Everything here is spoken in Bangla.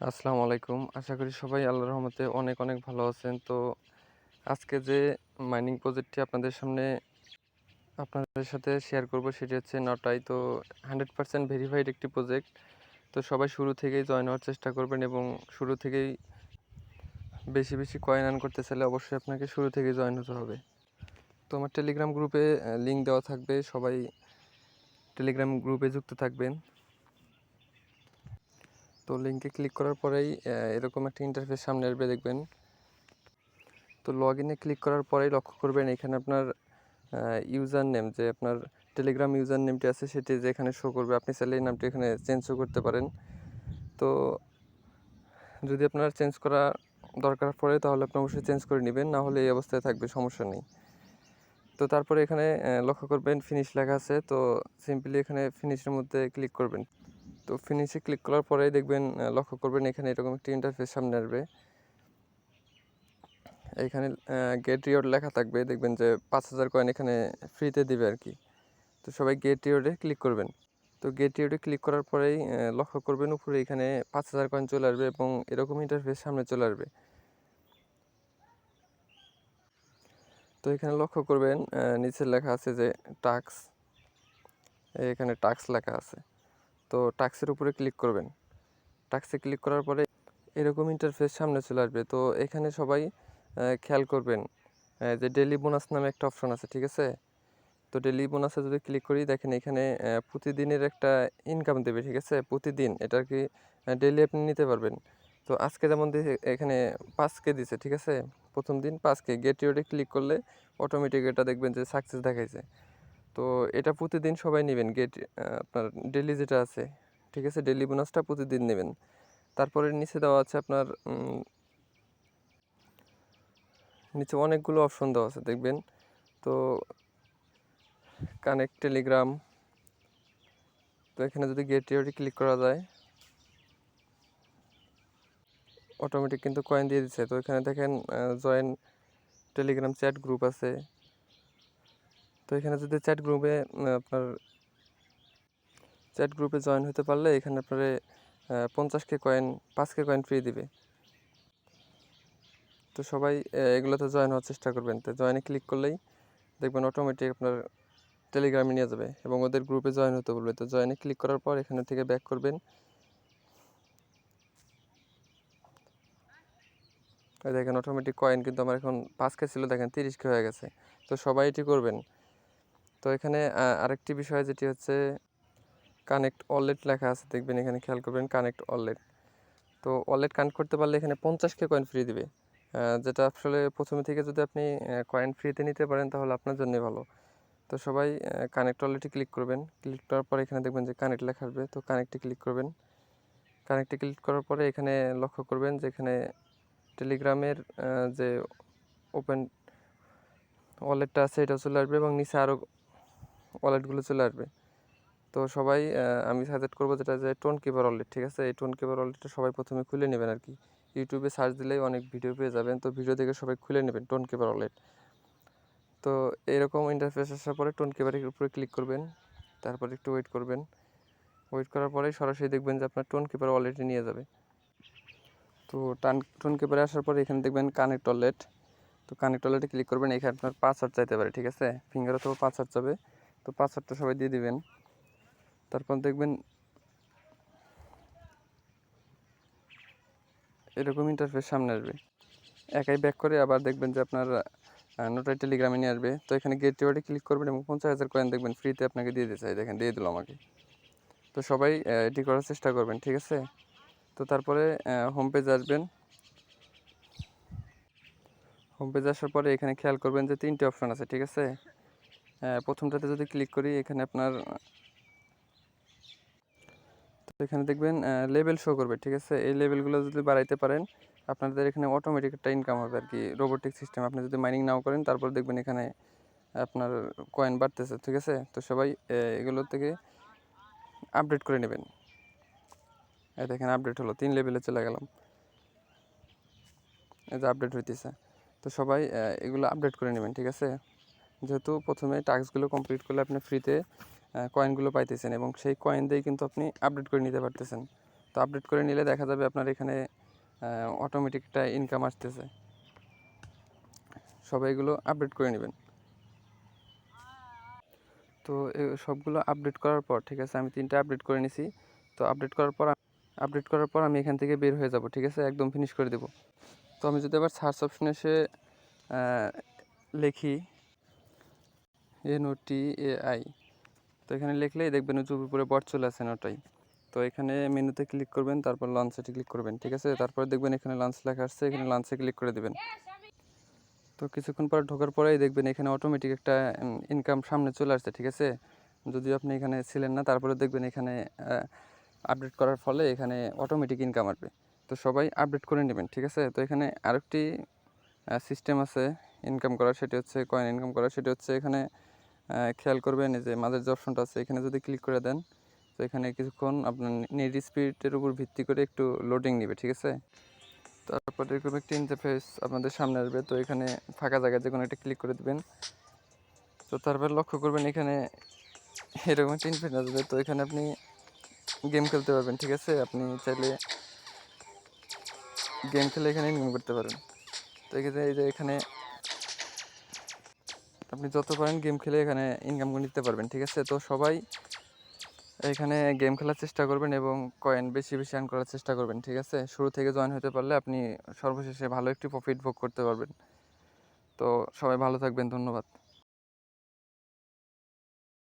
আসসালামু আলাইকুম। আশা করি সবাই আল্লাহর রহমতে অনেক অনেক ভালো আছেন। তো আজকে যে মাইনিং প্রজেক্টটি আপনাদের সামনে আপনাদের সাথে শেয়ার করব সেটি হচ্ছে নটাই। তো হান্ড্রেড পারসেন্ট ভেরিফাইড একটি প্রজেক্ট তো সবাই শুরু থেকেই জয়েন হওয়ার চেষ্টা করবেন এবং শুরু থেকেই বেশি বেশি কয়েন আর্ন করতে চাইলে অবশ্যই আপনাকে শুরু থেকেই জয়েন হতে হবে। তো আমার টেলিগ্রাম গ্রুপে লিঙ্ক দেওয়া থাকবে। সবাই টেলিগ্রাম গ্রুপে যুক্ত থাকবেন। তো লিঙ্কে ক্লিক করার পরেই এরকম একটা ইন্টারফেস সামনে আসবে, দেখবেন। তো লগ ইনে ক্লিক করার পরেই লক্ষ্য করবেন, এখানে আপনার ইউজার নেম যে আপনার টেলিগ্রাম ইউজার নেমটি আছে, সেটি যে এখানে শো করবে, আপনি চাইলে এই নামটি এখানে চেঞ্জও করতে পারেন। তো যদি আপনার চেঞ্জ করা দরকার পড়ে, তাহলে আপনি অবশ্যই চেঞ্জ করে নেবেন, না হলে এই অবস্থায় থাকবে, সমস্যা নেই। তো তারপরে এখানে লক্ষ্য করবেন ফিনিশ লেখা আছে, তো সিম্পলি এখানে ফিনিশের মধ্যে ক্লিক করবেন। তো ফিনিশে ক্লিক করার পরেই দেখবেন লক্ষ্য করবেন এখানে এরকম একটি ইন্টারফেস সামনে আসবে। এখানে গেট রিওয়ার্ড লেখা থাকবে, দেখবেন যে পাঁচ হাজার কয়েন এখানে ফ্রিতে দিবে আর কি। তো সবাই গেট রিওয়ার্ডে ক্লিক করবেন। তো গেট রিওয়ার্ডে ক্লিক করার পরেই লক্ষ্য করবেন উপরে এখানে পাঁচ হাজার কয়েন চলে আসবে এবং এরকম ইন্টারফেস সামনে চলে আসবে। তো এখানে লক্ষ্য করবেন নিচে লেখা আছে যে টাক্স এখানে টাক্স লেখা আছে। তো টাক্সের উপরে ক্লিক করবেন। টাক্সে ক্লিক করার পরে এরকম ইন্টারফেস সামনে চলে আসবে। তো এখানে সবাই খেয়াল করবেন যে ডেলি বোনাস নামে একটা অপশন আছে, ঠিক আছে? তো ডেলি বোনাসে যদি ক্লিক করি, দেখেন এখানে প্রতিদিনের একটা ইনকাম দেবে, ঠিক আছে? প্রতিদিন এটা কি ডেলি আপনি নিতে পারবেন। তো আজকে যেমন এখানে কে দিছে, ঠিক আছে? প্রথম দিন কে গেট ইউরে ক্লিক করলে অটোমেটিক এটা দেখবেন যে সাকসেস দেখাইছে। তো এটা প্রতিদিন সবাই নেবেন। গেট আপনার ডেলি যেটা আছে, ঠিক আছে? ডেলি বোনাসটা প্রতিদিন নেবেন। তারপরে নিচে দেওয়া আছে আপনার নিচে অনেকগুলো অপশন দেওয়া আছে, দেখবেন? তো কানেক্ট টেলিগ্রাম তো এখানে যদি গেট টিওটি ক্লিক করা যায় অটোমেটিক কিন্তু কয়েন দিয়ে দিচ্ছে। তো এখানে দেখেন জয়েন টেলিগ্রাম চ্যাট গ্রুপ আছে। তো এখানে যদি চ্যাট গ্রুপে আপনার চ্যাট গ্রুপে জয়েন হতে পারলে এখানে আপনার পঞ্চাশ কে কয়েন পাঁচ কে কয়েন ফ্রি দিবে। তো সবাই এগুলোতে জয়েন হওয়ার চেষ্টা করবেন। তো জয়েনে ক্লিক করলেই দেখবেন অটোমেটিক আপনার টেলিগ্রামে নিয়ে যাবে এবং ওদের গ্রুপে জয়েন হতে বলবে। তো জয়েনে ক্লিক করার পর এখানে থেকে ব্যাক করবেন। দেখেন অটোমেটিক কয়েন কিন্তু আমার এখন পাঁচ কে ছিল, দেখেন তিরিশ কে হয়ে গেছে। তো সবাই এটি করবেন। তো এখানে আরেকটি বিষয় যেটি হচ্ছে কানেক্ট ওয়ালেট লেখা আছে, দেখবেন এখানে খেয়াল করবেন কানেক্ট ওয়ালেট তো ওয়ালেট কানেক্ট করতে পারলে এখানে পঞ্চাশ কে কয়েন ফ্রি দিবে। যেটা আসলে প্রথমে থেকে যদি আপনি কয়েন ফ্রিতে নিতে পারেন তাহলে আপনার জন্য ভালো। তো সবাই কানেক্ট ওয়ালেটে ক্লিক করবেন। ক্লিক করার পরে এখানে দেখবেন যে কানেক্ট লেখা আসবে, তো কানেক্টে ক্লিক করবেন। কানেক্টে ক্লিক করার পরে এখানে লক্ষ্য করবেন যে এখানে টেলিগ্রামের যে ওপেন ওয়ালেটটা আছে, এটা চলে আসবে এবং নিচে আরও ওয়ালেটগুলো চলে আসবে। তো সবাই আমি সাজেস্ট করব যেটা যে টোন কিপার ওয়ালেট ঠিক আছে? এই টোন কিপার ওয়ালেটটা সবাই প্রথমে খুলে নেবেন আর কি। ইউটিউবে সার্চ দিলেই অনেক ভিডিও পেয়ে যাবেন। তো ভিডিও দেখে সবাই খুলে নেবেন টোন কিপার ওয়ালেট তো এরকম ইন্টারফেস আসার পরে টোন কিপারের উপরে ক্লিক করবেন। তারপর একটু ওয়েট করবেন। ওয়েট করার পরেই সরাসরি দেখবেন যে আপনার টোন কিপার ওয়ালেটে নিয়ে যাবে। তো টান টোন কিপারে আসার পরে এখানে দেখবেন কানেক্ট ওয়ালেট তো কানেক্ট ওয়ালেটে ক্লিক করবেন। এখানে আপনার পাসওয়ার্ড চাইতে পারে, ঠিক আছে? ফিঙ্গার অথবা পাসওয়ার্ড চাবে তো পাসওয়ার্ডটা সবাই দিয়ে দিবেন। তারপর দেখবেন এরকম ইন্টারফেস সামনে আসবে। একাই ব্যাক করে আবার দেখবেন যে আপনার নোটাই টেলিগ্রামে নিয়ে আসবে। তো এখানে গেট রিওয়ার্ডে ক্লিক করবেন এবং পঞ্চাশ হাজার কয়েন দেখবেন ফ্রিতে আপনাকে দিয়ে দিতে চাই। দেখেন, দিয়ে দিল আমাকে। তো সবাই এটি করার চেষ্টা করবেন, ঠিক আছে? তো তারপরে হোম পেজ আসবেন। হোম পেজ আসার পরে এখানে খেয়াল করবেন যে তিনটে অপশান আছে, ঠিক আছে? প্রথমটাতে যদি ক্লিক করি, এখানে আপনার, তো এখানে দেখবেন লেভেল শো করবে, ঠিক আছে? এই লেভেলগুলো যদি বাড়াইতে পারেন, আপনাদের এখানে অটোমেটিক একটা ইনকাম হবে আর কি। রোবোটিক সিস্টেম আপনি যদি মাইনিং নাও করেন, তারপর দেখবেন এখানে আপনার কয়েন বাড়তেছে, ঠিক আছে? তো সবাই এগুলোর থেকে আপডেট করে নেবেন। এই দেখেন আপডেট হলো, তিন লেভেলে চলে গেলাম। যে আপডেট হইতেছে। তো সবাই এগুলো আপডেট করে নেবেন, ঠিক আছে? যেহেতু প্রথমে টাস্কগুলো কমপ্লিট করলে আপনি ফ্রিতে কয়েনগুলো পাইতেছেন এবং সেই কয়েন দিয়ে কিন্তু আপনি আপডেট করে নিতে পারতেছেন। তো আপডেট করে নিলে দেখা যাবে আপনার এখানে অটোমেটিক একটা ইনকাম আসতেছে। সবাই এগুলো আপডেট করে নেবেন। তো সবগুলো আপডেট করার পর, ঠিক আছে, আমি তিনটা আপডেট করে নিছি। তো আপডেট করার পর আপডেট করার পর আমি এখান থেকে বের হয়ে যাব, ঠিক আছে, একদম ফিনিশ করে দেব। তো আমি যদি আবার সার্চ অপশনে এসে লিখি N O T A I তো এখানে লিখলেই দেখবেন যে উপরে বট চলে আসে ওটাই তো এখানে মেনুতে ক্লিক করবেন, তারপর লঞ্চে ক্লিক করবেন, ঠিক আছে? তারপর দেখবেন এখানে লঞ্চ লেখা আসছে, এখানে লঞ্চে ক্লিক করে দেবেন। তো কিছুক্ষণ পর ঢোকার পরেই দেখবেন এখানে অটোমেটিক একটা ইনকাম সামনে চলে আসছে, ঠিক আছে? যদিও আপনি এখানে ছিলেন না, তারপরে দেখবেন এখানে আপডেট করার ফলে এখানে অটোমেটিক ইনকাম আসবে। তো সবাই আপডেট করে নেবেন, ঠিক আছে? তো এখানে আরেকটি সিস্টেম আছে ইনকাম করার, সেটি হচ্ছে কয়েন ইনকাম করার, সেটি হচ্ছে এখানে খেয়াল করবেন যে মাঝের যে অপশনটা আছে, এখানে যদি ক্লিক করে দেন, তো এখানে কিছুক্ষণ আপনার নেট স্পিডের উপর ভিত্তি করে একটু লোডিং নেবে, ঠিক আছে? তারপর এরকম একটি ইন্টারফেস আপনাদের সামনে আসবে, তো এখানে ফাঁকা জায়গায় যে কোনো একটা ক্লিক করে দিবেন। তো তারপর লক্ষ্য করবেন, এখানে এরকম একটা ইন্টারফেস আসবে, তো এখানে আপনি গেম খেলতে পারবেন, ঠিক আছে? আপনি চাইলে গেম খেলে এখানে ইনকাম করতে পারেন। তো এক্ষেত্রে এই যে এখানে আপনি যত পারেন গেম খেলে এখানে ইনকাম করে নিতে পারবেন, ঠিক আছে? তো সবাই এখানে গেম খেলার চেষ্টা করবেন এবং কয়েন বেশি বেশি আর্ন করার চেষ্টা করবেন, ঠিক আছে? শুরু থেকে জয়েন হতে পারলে আপনি সর্বশেষে ভালো একটি প্রফিট ভোগ করতে পারবেন। তো সবাই ভালো থাকবেন, ধন্যবাদ।